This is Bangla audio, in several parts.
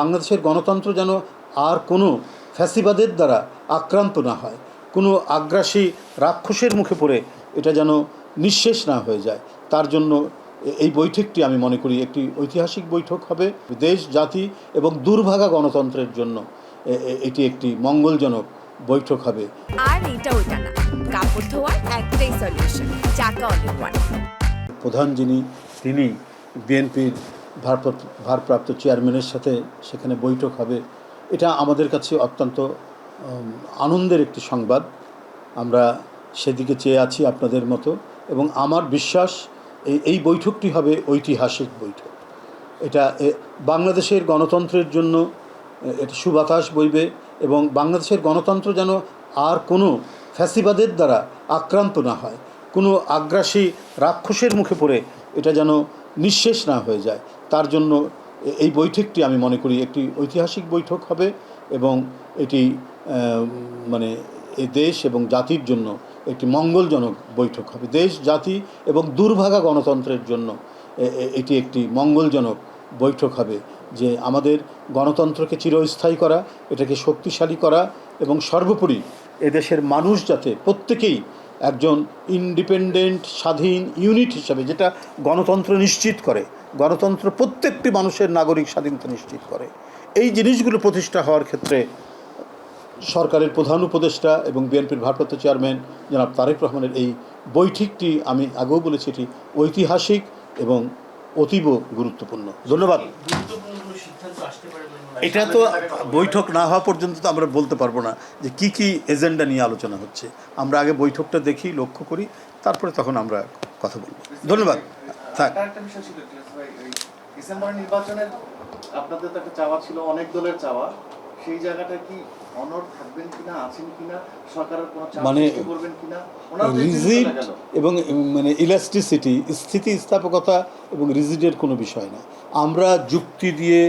বাংলাদেশের গণতন্ত্র যেন আর কোনো ফ্যাসিবাদের দ্বারা আক্রান্ত না হয় কোনো আগ্রাসী রাক্ষসের মুখে পড়ে এটা যেন নিঃশেষ না হয়ে যায়। তার জন্য এই বৈঠকটি আমি মনে করি একটি ঐতিহাসিক বৈঠক হবে। দেশ জাতি এবং দুর্ভাগা গণতন্ত্রের জন্য এটি একটি মঙ্গলজনক বৈঠক হবে। আর এটা ওইটা না কাপড় ধোয়ার একটাই সলিউশন চাকা প্রধান যিনি তিনি বিএনপির ভারপ্রাপ্ত ভারপ্রাপ্ত চেয়ারম্যানের সাথে সেখানে বৈঠক হবে। এটা আমাদের কাছে অত্যন্ত আনন্দের একটি সংবাদ। আমরা সেদিকে চেয়ে আছি আপনাদের মতো এবং আমার বিশ্বাস এই বৈঠকটি হবে ঐতিহাসিক বৈঠক। এটা বাংলাদেশের গণতন্ত্রের জন্য এটা সুবাতাস বইবে এবং বাংলাদেশের গণতন্ত্র যেন আর কোনো ফ্যাসিবাদের দ্বারা আক্রান্ত না হয়, কোনো আগ্রাসী রাক্ষসের মুখে পড়ে, এটা যেন নিঃশেষ না হয়ে যায়। তার জন্য এই বৈঠকটি আমি মনে করি একটি ঐতিহাসিক বৈঠক হবে এবং এটি মানে এ দেশ এবং জাতির জন্য একটি মঙ্গলজনক বৈঠক হবে। দেশ, জাতি এবং দুর্ভাগা গণতন্ত্রের জন্য এটি একটি মঙ্গলজনক বৈঠক হবে যে আমাদের গণতন্ত্রকে চিরস্থায়ী করা, এটাকে শক্তিশালী করা এবং সর্বোপরি এদেশের মানুষ যাতে প্রত্যেকেই একজন ইন্ডিপেন্ডেন্ট স্বাধীন ইউনিট হিসাবে, যেটা গণতন্ত্র নিশ্চিত করে, গণতন্ত্র প্রত্যেকটি মানুষের নাগরিক স্বাধীনতা নিশ্চিত করে। এই জিনিসগুলো প্রতিষ্ঠা হওয়ার ক্ষেত্রে সরকারের প্রধান উপদেষ্টা এবং বিএনপির ভারপ্রাপ্ত চেয়ারম্যান জনাব তারেক রহমানের এই বৈঠকটি আমি আগেও বলেছি, এটি ঐতিহাসিক এবং অতীব গুরুত্বপূর্ণ। ধন্যবাদ। এটা তো বৈঠক না হওয়া পর্যন্ত তো আমরা বলতে পারব না যে কি কি এজেন্ডা নিয়ে আলোচনা হচ্ছে। আমরা আগে বৈঠকটা দেখি লক্ষ্য করি তারপরে তখন আমরা কথা বলব। ধন্যবাদ। থাক। ডিসেম্বর নির্বাচনের আপনাদের তো একটা চাওয়া ছিল অনেক দলের চাওয়া। সেই জায়গাটা কি অনর থাকবেন কিনা আছেন কিনা সরকারের কোনো চাপ মানে করবেন কিনা? রিজিড এবং মানে ইলাস্টিসিটি স্থিতিস্থাপকতা এবং রিজিডের কোনো বিষয় না। আমরা যুক্তি দিয়ে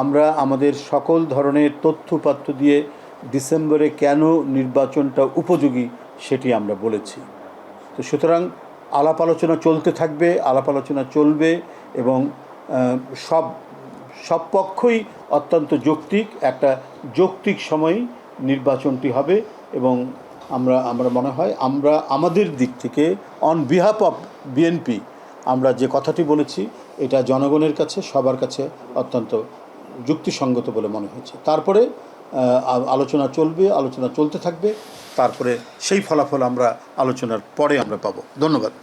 আমরা আমাদের সকল ধরনের তথ্যপাত্র দিয়ে ডিসেম্বরে কেন নির্বাচনটা উপযোগী সেটি আমরা বলেছি। তো সুতরাং আলাপ আলোচনা চলতে থাকবে আলাপ আলোচনা চলবে এবং সব সব পক্ষই অত্যন্ত যৌক্তিক। একটা যৌক্তিক সময়েই নির্বাচনটি হবে এবং আমরা আমরা মনে হয় আমরা, আমাদের দিক থেকে অন বিহাফ অফ বিএনপি আমরা যে কথাটি বলেছি, এটা জনগণের কাছে, সবার কাছে অত্যন্ত যুক্তিসঙ্গত বলে মনে হয়েছে। তারপরে আলোচনা চলবে, আলোচনা চলতে থাকবে। তারপরে সেই ফলাফল আমরা আলোচনার পরে আমরা পাবো। ধন্যবাদ।